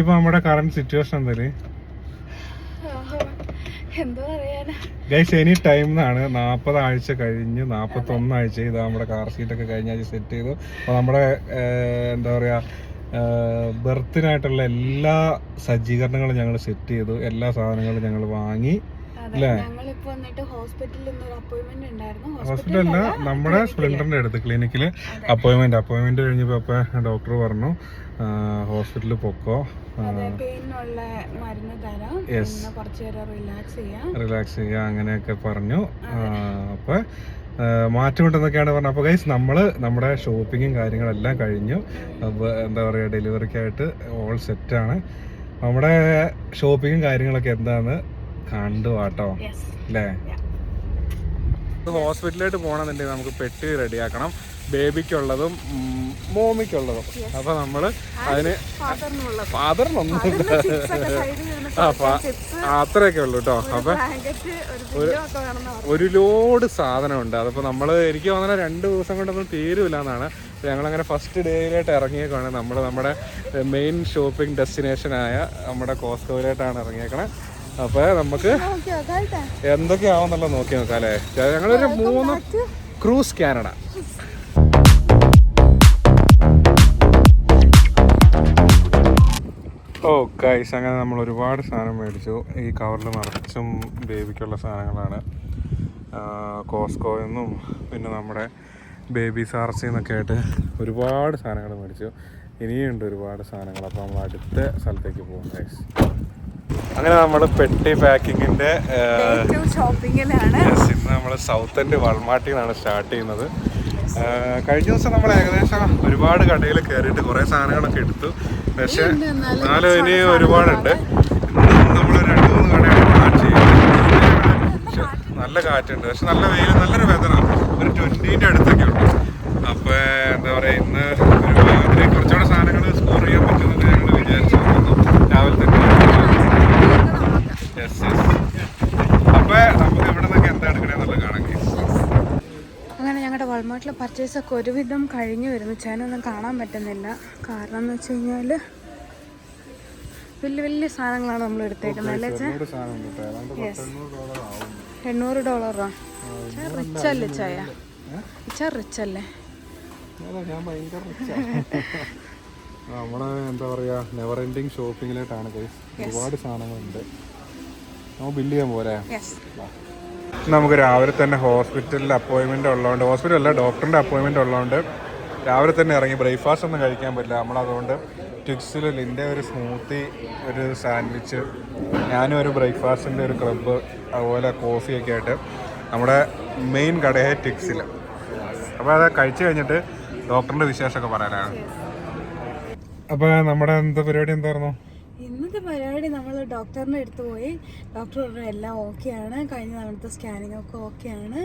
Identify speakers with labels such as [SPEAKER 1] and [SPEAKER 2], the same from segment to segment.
[SPEAKER 1] ഇപ്പൊ നമ്മുടെ current situation എന്തായാലും ഗൈസ് എനി ടൈം എന്നാണ് നാൽപ്പത് ആഴ്ച കഴിഞ്ഞ് നാൽപ്പത്തി ഒന്നാഴ്ച ഇത് നമ്മുടെ കാർ സീറ്റൊക്കെ കഴിഞ്ഞ ആഴ്ച സെറ്റ് ചെയ്തു. അപ്പോൾ നമ്മുടെ എന്താ പറയാ ബർത്തിനായിട്ടുള്ള എല്ലാ സജ്ജീകരണങ്ങളും ഞങ്ങൾ സെറ്റ് ചെയ്തു. എല്ലാ സാധനങ്ങളും ഞങ്ങൾ വാങ്ങി?
[SPEAKER 2] ഞങ്ങളിപ്പോ വന്നിട്ട് ഹോസ്പിറ്റലിൽ ഒരു അപ്പോയിന്റ്മെന്റ് ഉണ്ടായിരുന്നു.
[SPEAKER 1] ഹോസ്പിറ്റലല്ല നമ്മുടെ സ്പ്ലെൻഡറിന്റെ അടുത്ത് ക്ലിനിക്കിൽ അപ്പോയിന്റ്മെന്റ് അപ്പോയിന്റ്മെന്റ് കഴിഞ്ഞപ്പോ അപ്പൊ ഡോക്ടർ പറഞ്ഞു ഹോസ്പിറ്റലിൽ പൊക്കോ.
[SPEAKER 2] പെയിനുള്ള മരുന്ന് തരാം.
[SPEAKER 1] Yes.
[SPEAKER 2] പിന്നെ കുറച്ചു നേരം റിലാക്സ് ചെയ്യാം.
[SPEAKER 1] റിലാക്സ് ചെയ്യുക അങ്ങനെയൊക്കെ പറഞ്ഞു. അപ്പോൾ മാറ്റമുണ്ടെന്നൊക്കെയാണ് പറഞ്ഞത്. അപ്പോൾ ഗൈസ് നമ്മൾ നമ്മുടെ ഷോപ്പിങ്ങും കാര്യങ്ങളെല്ലാം കഴിഞ്ഞു. അപ്പോൾ എന്താ പറയുക ഡെലിവറിക്കായിട്ട് ഓൾ സെറ്റാണ് നമ്മുടെ ഷോപ്പിങ്ങും കാര്യങ്ങളൊക്കെ എന്താന്ന് കണ്ടു കേട്ടോ അല്ലേ ഹോസ്പിറ്റലിലോട്ട് പോകണമെന്നുണ്ടെങ്കിൽ നമുക്ക് പെട്ടി റെഡിയാക്കണം. ബേബിക്കുള്ളതും മോമിക്കുള്ളതും. അപ്പൊ നമ്മൾ അതിന്
[SPEAKER 2] ഫാദറിനുള്ള
[SPEAKER 1] ഫാദറിനൊന്നും
[SPEAKER 2] ചിപ്സ് ഒക്കെ സൈഡിൽ
[SPEAKER 1] ആ, ഫാ- അത്രയൊക്കെ ഉള്ളു കേട്ടോ അപ്പൊ
[SPEAKER 2] ഒരു
[SPEAKER 1] ലോഡ് സാധനമുണ്ട്. അതപ്പോ നമ്മൾ എനിക്ക് തോന്നുന്ന രണ്ട് ദിവസം കൊണ്ടൊന്നും തീരുമില്ല എന്നാണ് ഞങ്ങളങ്ങനെ ഫസ്റ്റ് ഡേയിലായിട്ട് ഇറങ്ങിയേക്കാണ് നമ്മൾ നമ്മുടെ മെയിൻ ഷോപ്പിംഗ് ഡെസ്റ്റിനേഷനായ നമ്മുടെ കോസ്കോയിലായിട്ടാണ് ഇറങ്ങിയേക്കണേ. അപ്പോൾ നമുക്ക് എന്തൊക്കെയാവുന്നുള്ള നോക്കി നോക്കാം അല്ലേ ഞങ്ങളൊരു മൂന്ന് ക്രൂസ് കാനഡ. ഓ കൈസ് അങ്ങനെ നമ്മൾ ഒരുപാട് സാധനം മേടിച്ചു. ഈ കവറിൽ നിറച്ചും ബേബിക്കുള്ള സാധനങ്ങളാണ്. കോസ്കോയിൽ നിന്നും പിന്നെ നമ്മുടെ ബേബി സാർസിൽ നിന്നൊക്കെ ആയിട്ട് ഒരുപാട് സാധനങ്ങൾ മേടിച്ചു. ഇനിയുണ്ട് ഒരുപാട് സാധനങ്ങൾ. അപ്പോൾ നമ്മൾ അടുത്ത സ്ഥലത്തേക്ക് പോകും ഗൈസ് അങ്ങനെ നമ്മൾ പെട്ടി പാക്കിങ്ങിന്റെ ഇന്ന് നമ്മൾ സൗത്ത് എൻഡ് വൾമാട്ടിൽ നിന്നാണ് സ്റ്റാർട്ട് ചെയ്യുന്നത് കഴിഞ്ഞ ദിവസം നമ്മൾ ഏകദേശം ഒരുപാട് കടയിൽ കയറിയിട്ട് കുറേ സാധനങ്ങളൊക്കെ എടുത്തു. പക്ഷെ എന്നാലും ഇനി ഒരുപാടുണ്ട്. നമ്മൾ രണ്ട് മൂന്ന് കടയാണ് സ്റ്റാർട്ട് ചെയ്യുന്നത്. നല്ല കാറ്റുണ്ട്. പക്ഷെ നല്ല വെയിൽ നല്ലൊരു വെതറാണ് ഒരു ട്വന്റീന്റെ അടുത്തൊക്കെ ഉണ്ട് അപ്പോൾ എന്താ പറയുക ഇന്ന് ഒരു അതിന് കുറച്ചുകൂടെ സാധനങ്ങൾ സ്കോർ ചെയ്യാൻ പറ്റുമെന്ന് ഞങ്ങൾ വിചാരിച്ചു നോക്കുന്നു രാവിലെ തന്നെ യെസ് യെസ് അപ്പോൾ നമുക്ക് ഇവിടെ നിന്നൊക്കെ എന്താ എടുക്കണേന്നുള്ളത് കാണാം guys.
[SPEAKER 2] അങ്ങനെ ഞങ്ങളുടെ വാൾമാർട്ടിലെ പർച്ചേസ് ഒക്കെ ഒരുവിധം കഴിഞ്ഞു വരുന്നു. ചേനൊന്നും കാണാൻ പറ്റുന്നില്ല. കാരണം എന്ന് വെച്ച് കഴിഞ്ഞാൽ വലിയ വലിയ സാധനങ്ങളാണ് നമ്മൾ എടുത്തേക്കുന്നത് അല്ലേ ചേ?
[SPEAKER 1] ആവും.
[SPEAKER 2] എണ്ണൂറ് ഡോളറോ? റിച്ച് അല്ലേ ചായ? ചാ റിച്ച് അല്ലേ.
[SPEAKER 1] നമ്മൾ എന്താ പറയാ നെവർ എൻഡിങ് ഷോപ്പിങ്ങിലായിട്ടാണ് ഒരുപാട് സാധനങ്ങളുണ്ട്. നമുക്ക് ബില്ല് ചെയ്യാൻ പോരെ?
[SPEAKER 2] യെസ്
[SPEAKER 1] നമുക്ക് രാവിലെ തന്നെ ഹോസ്പിറ്റലിൽ അപ്പോയിൻമെന്റ് ഉള്ളതുകൊണ്ട് ഹോസ്പിറ്റൽ അല്ല ഡോക്ടറിന്റെ അപ്പോയിൻമെന്റ് ഉള്ളതുകൊണ്ട് രാവിലെ തന്നെ ഇറങ്ങി ബ്രേക്ക്ഫാസ്റ്റ് ഒന്നും കഴിക്കാൻ പറ്റില്ല. നമ്മളതുകൊണ്ട് ട്വിക്സിൽ ലിന്റെ ഒരു സ്മൂത്തി ഒരു സാൻഡ്വിച്ച് ഞാനും ഒരു ബ്രേക്ക്ഫാസ്റ്റിന്റെ ഒരു ക്ലബ്ബ് അതുപോലെ കോഫിയൊക്കെ ആയിട്ട് നമ്മുടെ മെയിൻ കടയായ ടിക്സിൽ അപ്പോൾ അത് കഴിച്ചു കഴിഞ്ഞിട്ട് ഡോക്ടറിന്റെ വിശേഷമൊക്കെ പറയാനാണ്. അപ്പോൾ നമ്മുടെ എന്താ പരിപാടി എന്തായിരുന്നു?
[SPEAKER 2] ഇന്നത്തെ പരിപാടി നമ്മൾ ഡോക്ടറിന്റെ അടുത്ത് പോയി. ഡോക്ടർ പറഞ്ഞു എല്ലാം ഓക്കെയാണ്. കഴിഞ്ഞ തവണത്തെ സ്കാനിങ് ഒക്കെ ഓക്കെയാണ്.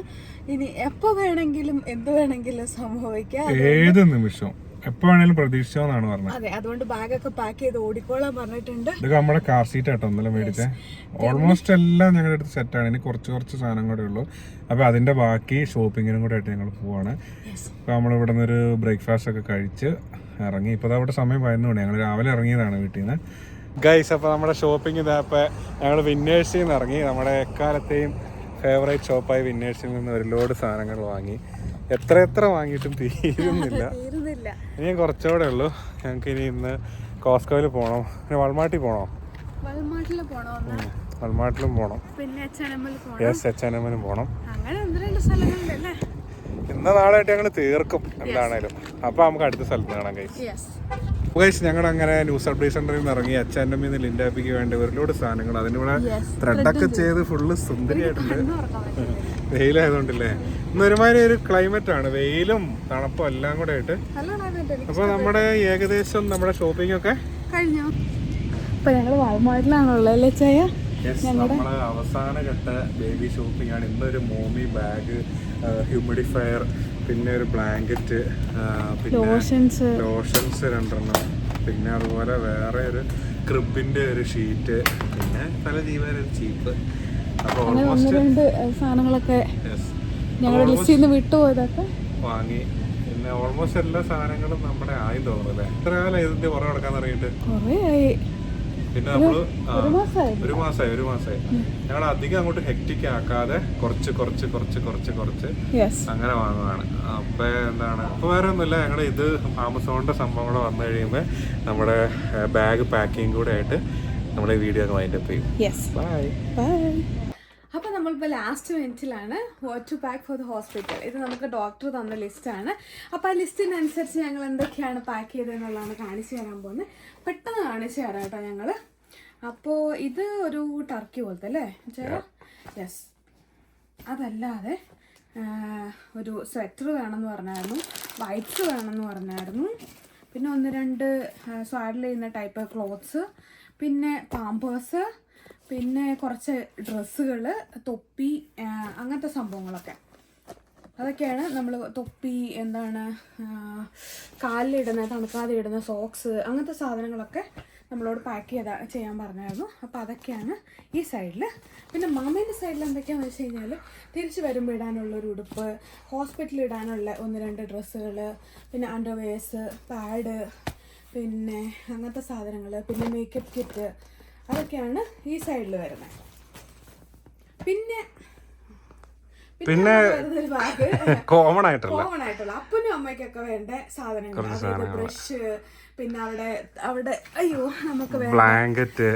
[SPEAKER 2] ഇനി എപ്പോൾ വേണമെങ്കിലും എന്ത് വേണമെങ്കിലും സംഭവിക്കാം.
[SPEAKER 1] ഏത് നിമിഷം? എപ്പോഴാണെങ്കിലും പ്രതീക്ഷിച്ചോന്നാണ് പറഞ്ഞത്.
[SPEAKER 2] അതെ അതുകൊണ്ട് ബാഗൊക്കെ പാക്ക് ചെയ്ത് ഓടിക്കോളാൻ പറഞ്ഞിട്ടുണ്ട്.
[SPEAKER 1] ഇതൊക്കെ നമ്മുടെ കാർ സീറ്റ് ആട്ടോ ഇന്നലെ മേടിച്ചേ. ഓൾമോസ്റ്റ് എല്ലാം ഞങ്ങളുടെ അടുത്ത് സെറ്റാണ് ഇനി കുറച്ച് കുറച്ച് സാധനം കൂടെ ഉള്ളൂ. അപ്പോൾ അതിന്റെ ബാക്കി ഷോപ്പിങ്ങിനും കൂടെ ആയിട്ട് ഞങ്ങൾ പോവാണ്. അപ്പോൾ നമ്മൾ ഇവിടെ നിന്ന് ഒരു ബ്രേക്ക്ഫാസ്റ്റ് ഒക്കെ കഴിച്ച് ഇറങ്ങി. ഇപ്പോൾ അവിടെ സമയം പതിനൊന്ന് മണി ഞങ്ങൾ രാവിലെ ഇറങ്ങിയതാണ് വീട്ടിൽ നിന്ന് ഗൈസ് അപ്പോൾ നമ്മുടെ ഷോപ്പിംഗ് ഇതാ അപ്പോൾ ഞങ്ങൾ വിന്നേഴ്സിൽ നിന്ന് ഇറങ്ങി. നമ്മുടെ എക്കാലത്തെയും ഫേവറേറ്റ് ഷോപ്പായി വിന്നേഴ്സിൽ നിന്ന് ഒരുപാട് ലോഡ് സാധനങ്ങൾ വാങ്ങി. എത്ര എത്ര വാങ്ങിയിട്ടും തീരുന്നില്ല. ഇനിയും കുറച്ചുകൂടെ ഉള്ളൂ. ഞങ്ങൾക്ക് ഇനി ഇന്ന് കോസ്കോയിൽ പോകണം പിന്നെ വൾമാട്ടിൽ പോകണം വൾമാട്ടിലും പോകണം
[SPEAKER 2] പിന്നെ എച്ച് എൻ എമ്മിലും പോകണം അങ്ങനെ
[SPEAKER 1] ഇന്ന നാളായിട്ട് ഞങ്ങൾ തീർക്കും എന്താണേലും. അപ്പൊ നമുക്ക് അടുത്ത സ്ഥലത്ത് കാണാൻ
[SPEAKER 2] കഴിയും
[SPEAKER 1] ഗൈസ് ഞങ്ങൾ അങ്ങനെ ന്യൂസ് അപ്ഡേഷൻ സെന്ററിൽ നിന്ന് ഇറങ്ങി അച്ഛന്റെ നിന്ന് ലിൻഡാപ്പിക്ക് വേണ്ടി ഒരുപാട് സാധനങ്ങൾ. അതിനിവിടെ
[SPEAKER 2] ഇവിടെ
[SPEAKER 1] ത്രെഡൊക്കെ ചെയ്ത് ഫുള്ള് സുന്ദരിയായിട്ടുണ്ട്. വെയിലായതുകൊണ്ടല്ലേ? ഇന്ന് ഒരുമാതിരി ഒരു ക്ലൈമറ്റ് ആണ്. വെയിലും തണുപ്പും എല്ലാം കൂടെ ആയിട്ട്.
[SPEAKER 2] അപ്പൊ
[SPEAKER 1] അപ്പോൾ നമ്മുടെ ഏകദേശം നമ്മുടെ ഷോപ്പിംഗ് ഒക്കെ
[SPEAKER 2] കഴിഞ്ഞു? ഇപ്പൊ ഞങ്ങൾ വാൾമാർട്ടിലാണുള്ളത് അല്ലേ ചായ
[SPEAKER 1] നമ്മൾ അവസാന ഘട്ട ബേബി ഷോപ്പിംഗ് ആണ്. ഇന്നൊരു മോമി ബാഗ് ഹ്യൂമിഡിഫയർ പിന്നെ ഒരു ബ്ലാങ്കറ്റ് പിന്നെ
[SPEAKER 2] ലോഷൻസ്
[SPEAKER 1] രണ്ടെണ്ണം. പിന്നെ അതുപോലെ വേറെ ഒരു ക്രിബിന്റെ ഒരു ഷീറ്റ് പിന്നെ പല ജീവന ചീപ്പ് അപ്പോൾ ഓൾമോസ്റ്റ്
[SPEAKER 2] സാധനങ്ങളൊക്കെ ഞങ്ങളുടെ ലിസ്റ്റിൽ നിന്ന് വിട്ടുപോയതൊക്കെ
[SPEAKER 1] വാങ്ങി. പിന്നെ ഓൾമോസ്റ്റ് എല്ലാ സാധനങ്ങളും നമ്മുടെ ആയി തോന്നുന്നു എത്ര കാലം ഇതിന്റെ പുറകെ നടക്കാൻ തുടങ്ങിയിട്ട്
[SPEAKER 2] കുറേ ആയി.
[SPEAKER 1] പിന്നെ നമ്മൾ
[SPEAKER 2] ഒരു മാസമായി
[SPEAKER 1] ഒരു മാസമായി ഞങ്ങൾ അധികം അങ്ങോട്ട് ഹെക്റ്റിക് ആക്കാതെ കുറച്ച് കുറച്ച് കുറച്ച് കുറച്ച് കുറച്ച് അങ്ങനെ വാങ്ങുവാണ്. അപ്പൊ എന്താണ്? അപ്പൊ വേറെ ഒന്നുമില്ല. ഞങ്ങളുടെ ഇത് ആമസോണിന്റെ സംഭവം കൂടെ വന്നു കഴിയുമ്പോൾ നമ്മുടെ ബാഗ് പാക്കിങ് കൂടെ ആയിട്ട് നമ്മുടെ വീഡിയോ ഒക്കെ വൈൻഡപ്പ് ചെയ്യും. ബൈ
[SPEAKER 2] ബൈ അപ്പോൾ നമ്മളിപ്പോൾ last മിനിറ്റിലാണ് what to pack for the hospital ഇത് നമുക്ക് ഡോക്ടർ തന്ന ലിസ്റ്റാണ് അപ്പോൾ ആ ലിസ്റ്റിനനുസരിച്ച് ഞങ്ങൾ എന്തൊക്കെയാണ് പാക്ക് ചെയ്തതെന്നുള്ളതാണ് കാണിച്ചു തരാൻ പോകുന്നത്. പെട്ടെന്ന് കാണിച്ചു തരാം കേട്ടോ ഞങ്ങൾ അപ്പോ ഇത് ഒരു ടർക്കി പോലത്തെ അല്ലേ? യെസ് അതല്ലാതെ ഒരു സ്വെറ്റർ വേണമെന്ന് പറഞ്ഞായിരുന്നു. വൈറ്റ്സ് വേണമെന്ന് പറഞ്ഞായിരുന്നു. പിന്നെ ഒന്ന് രണ്ട് സ്വാഡിൽ ചെയ്യുന്ന ടൈപ്പ് ക്ലോത്ത്സ് പിന്നെ പാമ്പേഴ്സ് പിന്നെ കുറച്ച് ഡ്രസ്സുകൾ തൊപ്പി അങ്ങനത്തെ സംഭവങ്ങളൊക്കെ. അതൊക്കെയാണ് നമ്മൾ തൊപ്പി എന്താണ് കാലിലിടുന്ന തണുക്കാതെ ഇടുന്ന സോക്സ് അങ്ങനത്തെ സാധനങ്ങളൊക്കെ നമ്മളോട് പാക്ക് ചെയ്താൽ ചെയ്യാൻ പറഞ്ഞായിരുന്നു. അപ്പോൾ അതൊക്കെയാണ് ഈ സൈഡിൽ പിന്നെ മാമേന്റെ സൈഡിൽ എന്തൊക്കെയാണെന്ന് വെച്ച് കഴിഞ്ഞാൽ തിരിച്ച് വരുമ്പോൾ ഇടാനുള്ള ഒരു ഉടുപ്പ് ഹോസ്പിറ്റലിൽ ഇടാനുള്ള ഒന്ന് രണ്ട് ഡ്രസ്സുകൾ പിന്നെ അണ്ടർവെയർസ് പാഡ് പിന്നെ അങ്ങനത്തെ സാധനങ്ങൾ പിന്നെ മേക്കപ്പ് കിറ്റ് അതൊക്കെയാണ് ഈ സൈഡിൽ വരുന്നത് പിന്നെ
[SPEAKER 1] പിന്നെ കോമൺ ആയിട്ടുള്ള.
[SPEAKER 2] കോമൺ ആയിട്ടുള്ള. അപ്പനും അമ്മയ്ക്കൊക്കെ വേണ്ട സാധനങ്ങൾ ബ്രഷ് പിന്നെ അവിടെ അവിടെ അയ്യോ നമുക്ക്
[SPEAKER 1] ബ്ലാങ്കറ്റ്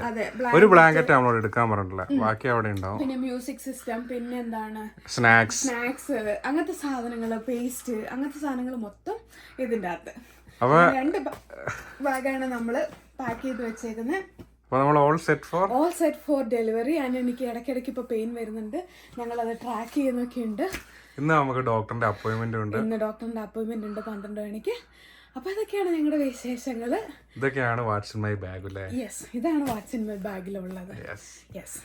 [SPEAKER 1] ഒരു ബ്ലാങ്കറ്റ് നമ്മളോട് എടുക്കാൻ പറഞ്ഞിട്ടില്ല. ബാക്കി അവിടെ ഉണ്ടാവും.
[SPEAKER 2] പിന്നെ മ്യൂസിക് സിസ്റ്റം പിന്നെ എന്താണ്?
[SPEAKER 1] സ്നാക്സ്
[SPEAKER 2] സ്നാക്സ് അങ്ങനത്തെ സാധനങ്ങൾ പേസ്റ്റ് അങ്ങനത്തെ സാധനങ്ങൾ മൊത്തം ഇതിന്റെ അകത്ത് രണ്ട് ബാഗാണ് നമ്മൾ പാക്ക് ചെയ്ത് വെച്ചേക്കുന്നത്
[SPEAKER 1] അപ്പൊ നമ്മൾ all set for
[SPEAKER 2] all set for delivery and എനിക്ക് ഇടയ്ക്കിടയ്ക്ക് ഇപ്പോൾ പെയിൻ വരുന്നുണ്ട്. അത് ട്രാക്ക് ചെയ്യുന്നൊക്കെ ഉണ്ട്.
[SPEAKER 1] ഇന്ന് നമുക്ക് ഡോക്ടറിന്റെ അപ്പോയിന്റ്മെന്റ് ഉണ്ട്.
[SPEAKER 2] ഇന്ന് ഡോക്ടറിന്റെ അപ്പോയിന്റ്മെന്റ് ഉണ്ട് പന്ത്രണ്ട് മണിക്ക്. അപ്പൊ ഇതൊക്കെയാണ് ഞങ്ങളുടെ വിശേഷങ്ങൾ.
[SPEAKER 1] ഇതൊക്കെയാണ് വാട്സ് മൈ ബാഗ് അല്ലേ
[SPEAKER 2] യെസ് ഇതാണ് വാട്സിൻ മൈ ബാഗിലുള്ളത്
[SPEAKER 1] യെസ്
[SPEAKER 2] യെസ്